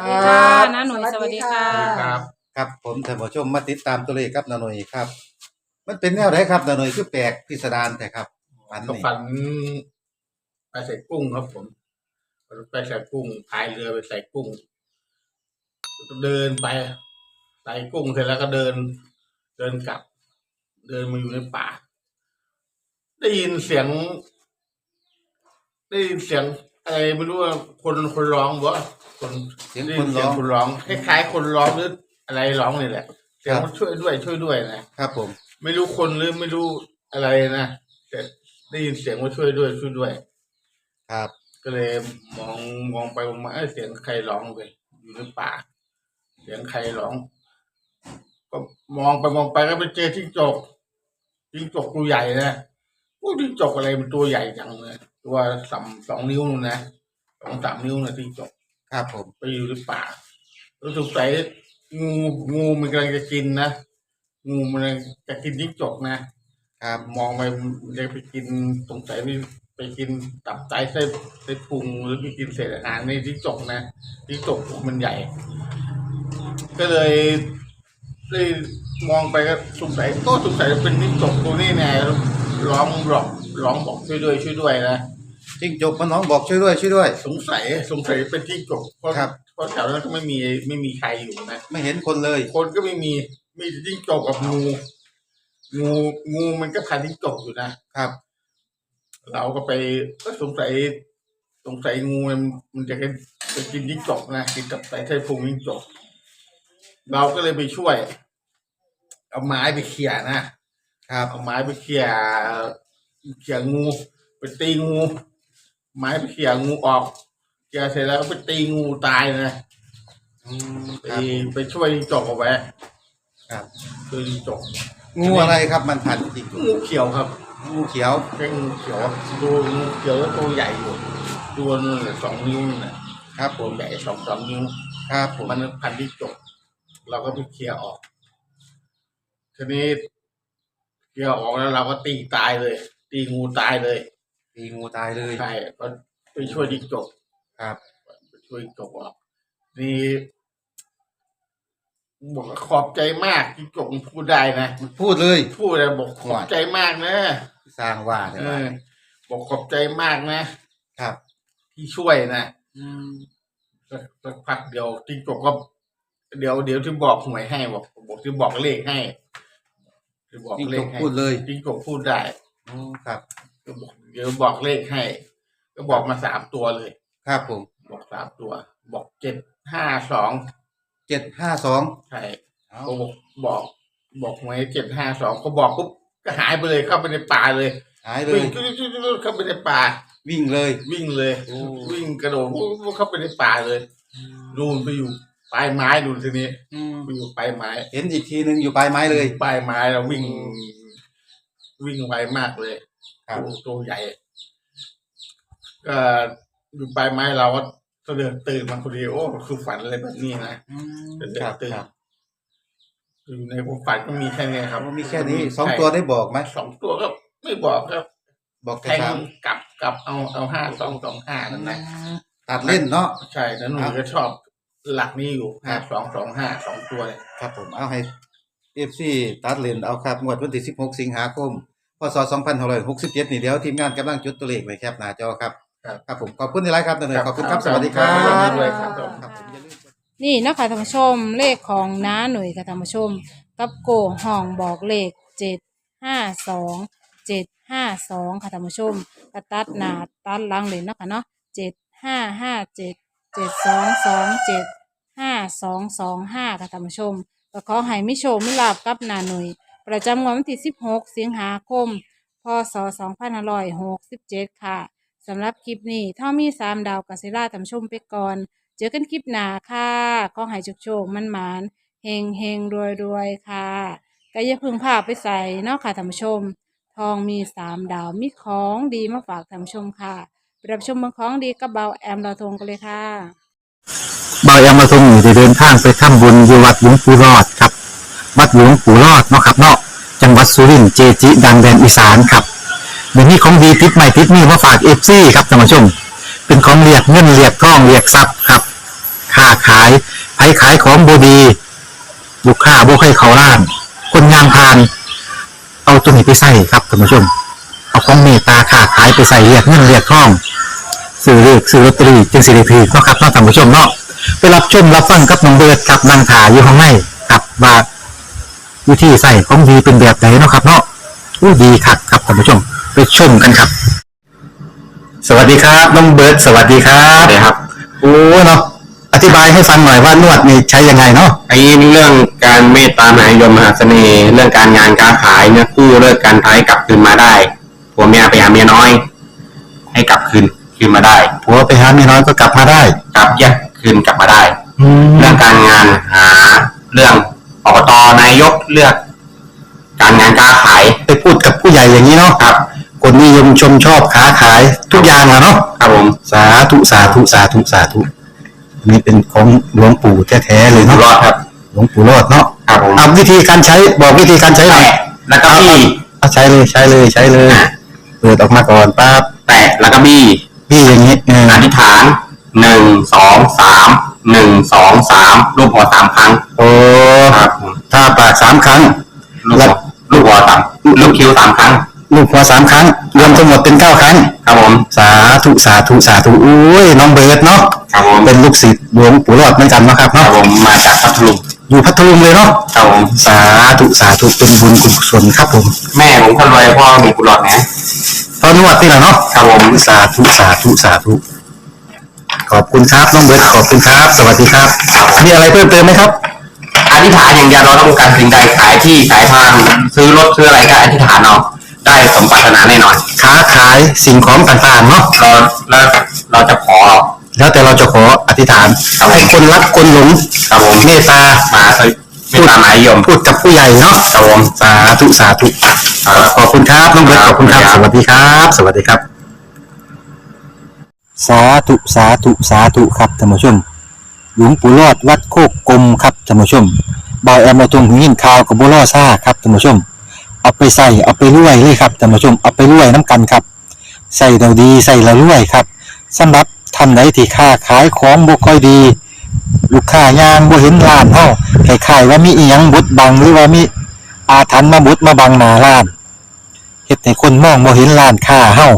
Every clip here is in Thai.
สวัสดีค่ะน้าหนุ่ยสวัสดีค่ะ ครับ ครับผมท่านผู้ชมมาติดตามตัวเลขครับนาหน่ยครับ มันเป็นแนวไหนครับนาหน่ยคือแปลกพิสดารแต่ครับฝันก็นี่ฝันไปใส่กุ้งครับผมไปใส่กุ้งพายเรือไปใส่กุ้ง เดินไปใส่กุ้งเสร็จแล้วก็เดิน เดินกลับ เดินมาอยู่ในป่า ได้ยินเสียง ได้ยินเสียง อะไรไม่รู้ว่าคนคนร้องบ่คนเสียงได้คยินนเสีร้ยงองคนร้องคล้ายๆคนร้องหรืออะไรร้องนี่แหละเสียงครับว่าช่วยด้วยช่วยด้วยนะครับผมไม่รู้คนหรือไม่รู้อะไรนะแต่ได้ยินเสียงว่าช่วยด้วยช่วยด้วย ครับ ก็เลยมองมองไปมองมาเอ้ยเสียงใครร้องไปอยู่ในป่าเสียงใครร้อง ก็มองไปมองไปก็ไปเจอจิ้งจกจิ้งจกตัวใหญ่นะพวกจิ้งจกอะไรมันตัวใหญ่จังเลย ตัวสามสองนิ้วนู่นนะสองสามนิ้วนะจิ้งจกครับผม ไปอยู่ในป่าแล้วสงสัยงูงูมันกำลังจะกินนะงูมันจะกินจิ้งจกนะครับมองไปเลยไปกินสงสัยไปไปกินตับไตไส้ไส้พุงหรือไปกินเศษอาหารในที่จกนะที่จกมันใหญ่ ก็เลยเลยมองไปก็สงสัยก็สงสัยเป็นที่จกตัวนี้แน่ร้องบอก ร้องบอกช่วยด้วยช่วยด้วยนะจิ้งจกมันน้องบอกช่วยด้วยช่วยด้วย สงสัยสงสัยเป็นที่จกเพราะครับ เพราะแถวนั้นก็ไม่มีไม่มีใครอยู่นะไม่เห็นคนเลย คนก็ไม่มีมีแต่จิ้งจกกับงูงูงูมันก็พันจิ้งจกอยู่นะครับ เราก็ไปก็สงสัยสงสัยงูมันมันจะกันจะกินจิ้งจกนะกินกับไตไส้พุงจิ้งจก เราก็เลยไปช่วย เอาไม้ไปเขี่ยนะครับ เอาไม้ไปเขี่ย เขี่ยงูไปตีงูไม้ไปเขี่ยงูออกเขี่ยเสร็จแล้วก็ไปตีงูตายนะอืมไปครับไปช่วยจิ้งจกเอาไว้ครับ ช่วยจิ้งจกงูอะไรครับมันพันจริงงูเขียวครับงูเขียวแค่งูเขียวดูงูเขียวแล้วตัวใหญ่อยู่ตัวนึงน่ะสองนิ้วน่ะครับผตัวม ใหญ่สองสองนิ้ว ครับผม มันพันที่จกเราก็ไปเคลียร์ออก ทีนี้เคลียร์ออกแล้วเราก็ตีตายเลย ตีงูตายเลยตีงูตายเลยใช่ก็ไปช่วยจิ้งจกครับ ไปช่วยจิ้งจกออกนี่บอกว่าขอบใจมากจิ้งจกมันพูดได้นะมันพูดเลย พูดเลยบอกขอบใจมากนะสร้างว่าเนี่ยเออบอกขอบใจมากนะ ครับ ที่ช่วยนะอืมสักสักพักเดียวจิ้งจกก็ เดี๋ยวเดี๋ยวที่บอกหวยให้บอกบอกที่บอกเลขให้ที่บอกจิ้งเลจขกให้พูดเลยจิ้งจกพูดได้ อืมครับ ก็บอกเดี๋ยวบอกเลขให้ ก็บอกมาสามตัวเลย ครับผมบอกสามตัว บอกเจ็ดห้าสองเจ็ดห้าสองใช่เอาก็บอกบอก บอกหวยเจ็ดห้าสองก็บอกปุ๊บก็หายไปเลยเข้าไปในป่าเลยหายเลวิ่ยงจุ๊ดจุ๊ดจุ๊ดเข้าไปในป่า วิ่งเลย วิ่งเลย โอ้ วิ่งกระโดดปุ๊บปุ๊บเข้าไปในป่าเลยดูนไปอยู่ปลายไม้ดูทีนี้อืมไปอยู่ปลายไม้ เห็นอีกทีหนึ่งอยู่ปลายไม้เลย ปลายไม้เราวิ่งอืม วิ่งไวมากเลยครับ ตัวตัวใหญ่ ก็อยู่ปลายไม้เราก็เดินตื่นมาคนเดียวโอ้คือฝันอะไรแบบนี้นะอืมเดินครับตื่นครับอยู่ในความฝันก็มีแค่นี้ครับมีแค่นี้สองตัวได้บอกไหมสองตัวก็ไม่บอกครับบอกแค่แทงสามกลับกลับเอาเอาห้าสองสองห้านั่นนะตัดเล่นเนาะ ใช่แล้วหนูครับก็ชอบหลักนี้อยู่ห้าสองสองห้าสองตัวเลยครับผมเอาให้เอฟซีตัดเล่นเอาครับงวดวันที่สิบหกสิงหาคม พศสองพันหกสิบเจ็ดนี่เดี๋ยวทีมงานกำลังจุดตัวเลขไว้แคปหน้าจอครับ ครับ ครับผมขอบคุณที่ไลฟ์ครับเนยขอบคุณครับ สวัสดีครัครับบด้วยครับ ครับผมอย่าลืม นี่เนาะคะท่านผู้ชมเลขของน้าหนุ่ยกับท่านผู้ชม กับโกห้องบอกเลขเจ็ดห้าสองเจ็ดห้าสองค่ะท่านผู้ชมกระตัดหนาตัดหลังเลยเนาะค่ะเนาะเจ็ดห้าห้าเจ็ดเจ็ดสองสองเจ็ดห้าสองสองห้าค่ะท่านผู้ชมก็ขอให้มิโชคมิลาบกับนาหนุ่ย ประจำวันที่สิบหกสิงหาคม พศสองพันห้าร้อยหกสิบเจ็ดค่ะสำหรับคลิปนี้ถ้ามีสามดาวกัสิล่าท่าชมไปก่อน เจอกันคลิปหน้าค่ะก็ให้โชคๆมันหมานเฮงเฮงรวยรวยค่ะก็อย่าพึ่งพาไปใส่เนาะค่ะท่านผู้ชม ทองมีสามดาวมีของดีมาฝากท่านผู้ชมค่ะไปรับชมเมืองของดีกับเบาแอมเราทงกันเลยค่ะ เบายามาทงอยู่เดินทางไปทำบุญอยู่วัดหลวงปู่รอด วัดหลวงปู่รอดเนาะครับเนาะจังหวัดสุรินทร์เจจิ ดังแดนอีสานครับเดี๋ยวนี้ของดีติดใหม่ติดนี่มาฝากเอฟซีครับท่านผู้ชม เป็นของเรียกเงินเรียกทองเรียกทรัพย์ครับค้าขายไผขายของบดีลูกค้าบ่ให้เขาล้าน คนงานพาน เอาตัวนี้ไปใส่ครับท่านผู้ชม เอาของเมตตาค้าขายไปใส่เรียกเงินเรียกทองซื้อเลือกซื้อลอตเตอรี่จึงสิริพีเนาะครับเนาะท่านผู้ชมเนาะไปรับชมรับฟังกับน้องเบิร์ดกับนางถาอยู่ข้างในกับว่า วิธีใส่ของดีเป็นแบบไหนเนาะครับเนาะอู้ดีคักครับท่านผู้ชมไปชมกันครับ สวัสดีครับน้องเบิร์ดสวัสดีครับสวัสดีครับโอ้เนาะอธิบายให้ฟังหน่อยว่านวดนี่ใช้ยังไงเนาะไอ้เรื่องการเมตตามหานิยมมหาเสน่ห์เรื่องการงานการขายเนี่ยกู้เลิกการท้ายกลับคืนมาได้ผัวเมียไปหาเมียน้อย ให้กลับคืนคืนมาได้ผัวไปหาเมียน้อยก็กลับมาได้ กลับแยกคืนกลับมาได้แล้เรื่วองการงานหาเรื่องอบต นายกเลือก การงานการขายไปพูดกับผู้ใหญ่อย่างนี้เนาะครับ คนนิยมชมชอบค้าขายทุกอย่างอะเนาะครับผมสาธุสาธุสาธุสาธุอันนี้เป็นของหลวงปู่แท้ๆเลยอยู่เนาะรอดครับ หลวงปู่รอดเนาะครับผมเอาวิธีการใช้บอกวิธีการใช้หน่อยแตะแล้วก็บี้เอาใช้เลยใช้เลยใช้เลยเปิดออกมาก่อนปั๊บแตะแล้วก็บี้พี่อย่างนี้เอออธิษฐานหนึ่งสองสาม หนึ่งสองสามรูปหัวสามครั้งโอ้ครับผมถ้าปากสามครั้ง ลูกหัวลูกหัวสามลูกคิ้วสามครั้ง ลูกหัวสามครั้ง รวมทั้งหมดเป็นเก้าครั้ง ครับผม สาธุสาธุสาธุอุ้ยน้องเบิร์ดเนาะครับผมเป็นลูกศิษย์หลวงปู่รอดเหมือนกันเนาะครับครับเนาะผมมาจากพัทลุงอยู่พัทลุงเลยเนาะครับผมสาธุสาธุเป็นบุญกุศลครับผมแม่ผมคนรวยพ่อมีกุหลาบนะตอนนวดนี่แหละเนาะครับผม สาธุสาธุสาธุ ขอบคุณครับน้องเบิร์ตขอบคุณครับ สวัสดีครับ มีอะไรเพิ่มเติมไหมครับ อธิษฐานอย่างเดียวเราต้องการสิ่งใดขายที่ขายทางซื้อรถซื้ออะไรก็อธิษฐานเอาได้สมปรารถนาแน่นอนค้าขายสิ่งของต่างๆเนาะเราแล้วเราจะขอ แล้วแต่เราจะขออธิษฐานครับผม ให้คนรักคนหลงครับผมเมตตามาสวิไม่ตามหมายยมพูดกับผู้ใหญ่เนาะครับผม สาธุสาธุขอบคุณครับน้องเบิร์ตขอบคุณครับ สวัสดีครับ สวัสดีครับ สาธุสาธุสาธุครับท่านผู้ชม หลวงปู่รอดวัดโคกกลมครับท่านผู้ชมบอยแอมมาตรงหินข่าวกับบัวล่อซ่าครับท่านผู้ชม เอาไปใส่เอาไปรวยเลยครับท่านผู้ชมเอาไปรวยน้ำกันครับ ใส่เราดีใส่เรารวยครับสำหรับท่านใดที่ค้าขายของบ่ค่อยดี ลูกค้ายางบ่เห็นร้านเฮาคล้ายว่ามีอีหยังบดบังหรือว่ามีอาถรรพ์มาบดมาบังหน้าร้านเฮ็ดให้คนมองบ่เห็นร้านค้าเฮา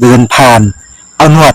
เดินผ่าน เอานวด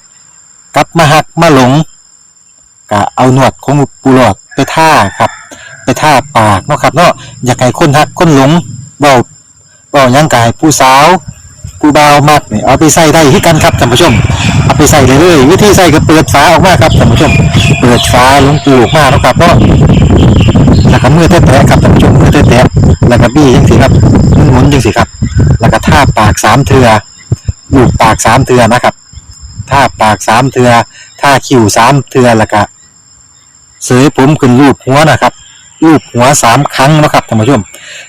กลับมาหักมาหลงก็เอาหนวดของปูหลอดไปท่าครับ ไปท่าปากเนาะครับเนาะอยากให้คนหักคนหลงเบาเบายังกายผู้สาวผู้บ่ามักเนี่ยเอาไปใส่ได้ที่กันครับท่านผู้ชม เอาไปใส่เลยเลยวิธีใส่ก็เปิดฝาออกมาครับท่านผู้ชม เปิดฝาลงปูออกมาเนาะครับเนาะแล้วก็มือแตะๆครับท่านผู้ชมมือแตะๆแล้วก็บี้จังสิครับหมุนๆจังสิครับ แล้วก็ท่าปากสามเทือลูบปากสามเทือนะครับ ท่าปากสามเทือท่าคิ้วสามเทือแล้วก็เสยผมขึ้นรูปหัวนะครับรูปหัวสามครั้งนะครับท่านผู้ชม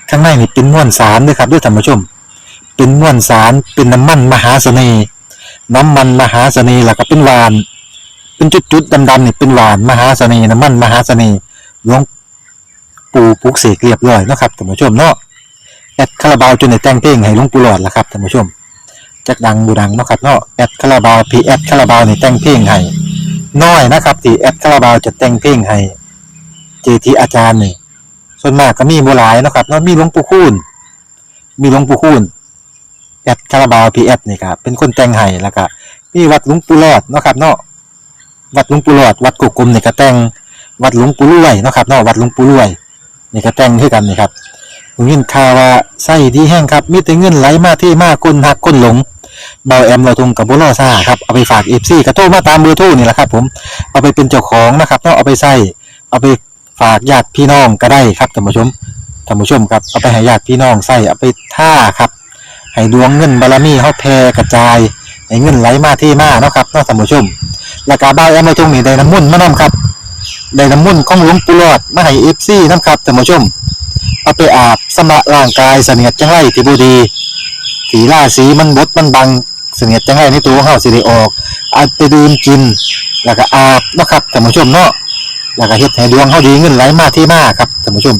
ข้างในนี่เป็นม้วนสารด้วยครับด้วยท่านผู้ชม เป็นม้วนสารเป็นน้ำมันมหาเสน่ห์น้ำมันมหาเสน่ห์แล้วก็เป็นหวาน เป็นจุดๆดำๆนี่เป็นหวานมหาเสน่ห์น้ำมันมหาเสน่ห์หลวงปู่ปุกเสกเรียบร้อยนะครับท่านผู้ชมเนาะแอดคาราบาวจนในแต่งเพลงให้หลวงปู่หลอดละครับท่านผู้ชม จักดังบูดังเนาะครับเนาะแอดคาราบาวพีแอดคาราบาวนี่แต่งเพลงให้น้อยนะครับที่แอดคาราบาวจะแต่งเพลงให้เจทีอาจารย์นี่ส่วนมากก็มีบ่หลายเนาะครับเนาะมีหลวงปู่คูณมีหลวงปู่คูณแอดคาราบาวพีแอดนี่ครับเป็นคนแต่งให้แล้วก็มีวัดหลวงปู่รอดเนาะครับเนาะวัดหลวงปู่รอดวัดกุกกลมนี่ก็แต่งวัดหลวงปู่รวยเนาะครับเนาะวัดหลวงปู่รวยนี่ก็แต่งคือกันนี่ครับผมยินข่าวว่าไส้ดีแห้งครับมีแต่เงินไหลมาที่มากคนหักคนหลง เบาแอมเราทงกับบุรอซ่าครับเอาไปฝากเอฟซีกระโทรมาตามเบอร์โทรนี่แหละครับ ผมเอาไปเป็นเจ้าของนะครับเนาะเอาไปใส่เอาไปฝากญาติพี่น้องก็ได้ครับท่านผู้ชมท่านผู้ชมครับเอาไปให้ญาติพี่น้องใส่เอาไปท่าครับให้ดวงเงินบารมีเฮาแผ่กระจายให้เงินไหลมาที่มาเนาะครับเนาะท่านผู้ชมแล้วก็เบาแอมเราทงนี่ได้น้ำมุ่นมานํครับได้น้ำมนต์ของหลวงปู่หลอดมาให้เอฟซีน้ำครับท่านผู้ชมเอาไปอาบสำระร่างกายเสนียดจังไรที่บูดี ถีล่าสีมันบดมันบังเสนียดจังไรในตัวของเฮาสิได้ออกเอาไปดื่มกิน แล้วก็อาบนะครับท่านผู้ชมเนาะแล้วก็เฮ็ดให้ดวงเฮาดีเงินไหลมาที่มาครับท่านผู้ชม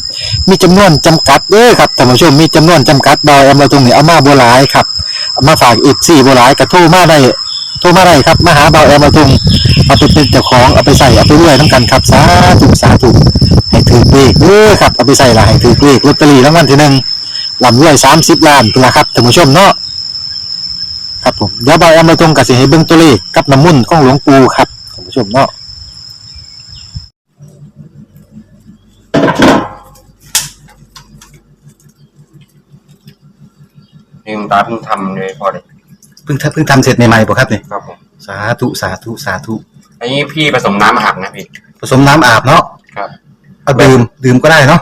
มีจำนวนจำกัดเด้อครับท่านผู้ชมมีจำนวนจำกัดดอยเอามาตรงนี้เอามาบ่หลายครับเอามาฝากอีก4บ่หลายก็โทรมาได้โทรมาได้ครับมาหาเบาแอมมาตรงเอาไปเป็นเจ้าของเอาไปใส่เอาไปรวยนํกันครับสาธุสาธุให้ถือเลขเด้อครับเอาไปใส่ละให้ถือเลขลอตเตอรี่รางวัลที่หนึ่ง ลำรวยสามสิบล้านเป็นละครับท่านผู้ชมเนาะครับผมเดี๋ยวบอยเอามาตรงกับสิให้เบิ่งตัวเลขกับน้ำมุ่นต์ของหลวงปู่ครับท่านผู้ชมเนาะลืมตาเพิ่งทำเลยพอเลยเพิ่งทำเพิ่งทำเสร็จใหม่ๆป่ะครับเนี่ยครับผมสาธุสาธุสาธุอันนี้พี่ผสมน้ำอาบนะพี่ผสมน้ำอาบเนาะครับ เอาดื่มดื่มก็ได้เนาะ